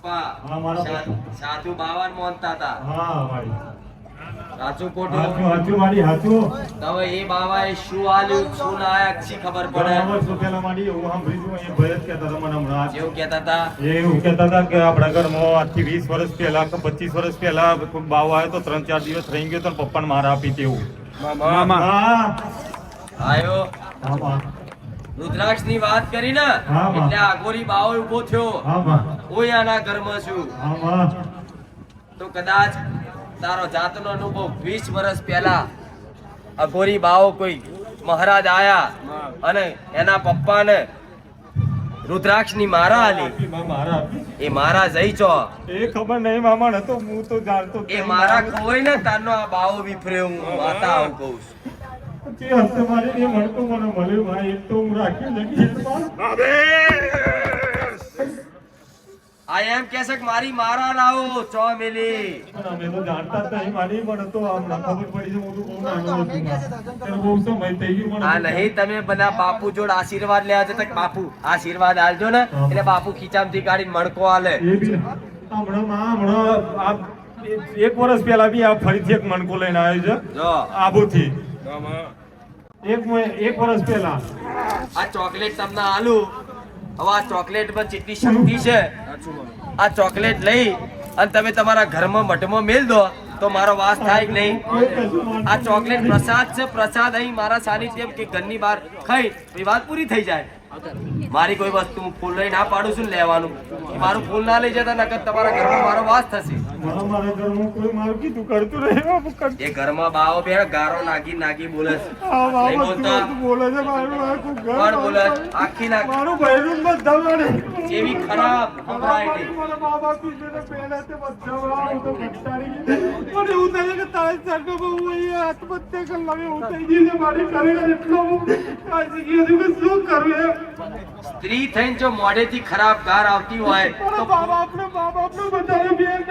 પપ્પા સાધુ બાવાને માનતા હતા હા સાચું ખોટું. સાચું મારી સાચું હવે એ બાવાએ શું આલ્યું શું ના આયા છી ખબર પડે? બરાબર શું પેલા મારી એવું સાંભળ્યું છું, એ ભય જ કહેતા હતા મને હમણાં. જેવું કહેતા હતા? એ એવું કહેતા હતા કે આપણા ઘરમાં આજથી વીસ વર્ષ પહેલા કે પચીસ વર્ષ પહેલા કોઈ બાવ આવ્યો તો ત્રણ ચાર દિવસ રહી ગયો તો પપ્પાને મારા આપી તેવું. મામા. હા આયો હા માં. રુદ્રાક્ષની વાત કરી ને. એટલે આગોરી બાવો ઊભો થયો. હા આના ઘરમાં છું. તો કદાચ તારો જાતનો અનુભવ વીસ વર્ષ પહેલા અઘોરી બાવો કોઈ મહારાજ આયા અને એના પપ્પાને રુદ્રાક્ષની મારા આલી. મારા આપી. એ મારા જઈ ચો એ ખબર નહીં મામા હતો હું તો જાણતો એ મારા કોઈ ને તારનો આ બાવો વિફરે હું. માતા આવું કહું છું. જે હસ્તે મારી એ મળતું મને મળ્યું ભાઈ એક તો હું રાખી નથી આ એમ કે છે કે મારી મારા લાવો ચો મેલી. પણ અમે તો જાણતા જ નહીં મારી પણ તો હમણાં ખબર પડી છે હું તો બહુ નાનો હતો. બહુ સમય થઈ ગયો મને. આ નહીં તમે બધા બાપુ જોડ આશીર્વાદ લેવા છે બાપુ આશીર્વાદ આલજો ને એટલે બાપુ ખીચામથી કાઢીને મણકો આલે. હમણાં માં હમણાં એક વર્ષ પહેલા બી આ ફરીથી એક મણકો લઈને આવ્યો છે આબુથી. એક એક વર્ષ પહેલા. આ ચોકલેટ તમને આલુ. હવે આ ચોકલેટ પર જેટલી શક્તિ છે, આ ચોકલેટ લઈ અને તમે તમારા ઘરમાં મઠમાં મેલ દો. તો મારો વાસ થાય કે નહીં? આ ચોકલેટ પ્રસાદ છે પ્રસાદ અહીં મારા સાનિધ્યમ કે ઘરની બહાર ખાઈ એ વાત પૂરી થઈ જાય. મારી કોઈ વસ્તુ હું ફૂલ લઈ ના પાડું છું લેવાનું. મારું ફૂલ ના લઈ જતા નકર તમારા ઘરમાં મારો વાસ થશે. એ ઘરમાં બાવો બે ગારો નાગી નાગી બોલે બોલે છે મારું આખું મારું બધા ખરાબ બાપ બધા એવું એમ. સ્ત્રી થઈને જો મોઢેથી ખરાબ ગાર આવતી હોય તો મારા મા બાપને મા બાપને બે બેન